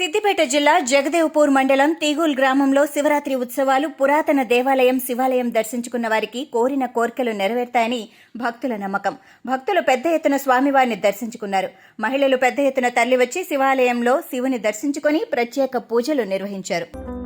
సిద్దిపేట జిల్లా జగదేవ్పూర్ మండలం తీగూల్ గ్రామంలో శివరాత్రి ఉత్సవాలు పురాతన దేవాలయం శివాలయం దర్శించుకున్న వారికి కోరిన కోర్కెలు నెరవేర్తాయని భక్తుల నమ్మకం. భక్తులు పెద్ద ఎత్తున స్వామివారిని దర్శించుకున్నారు. మహిళలు పెద్ద ఎత్తున తరలివచ్చి శివాలయంలో శివుని దర్శించుకొని ప్రత్యేక పూజలు నిర్వహించారు.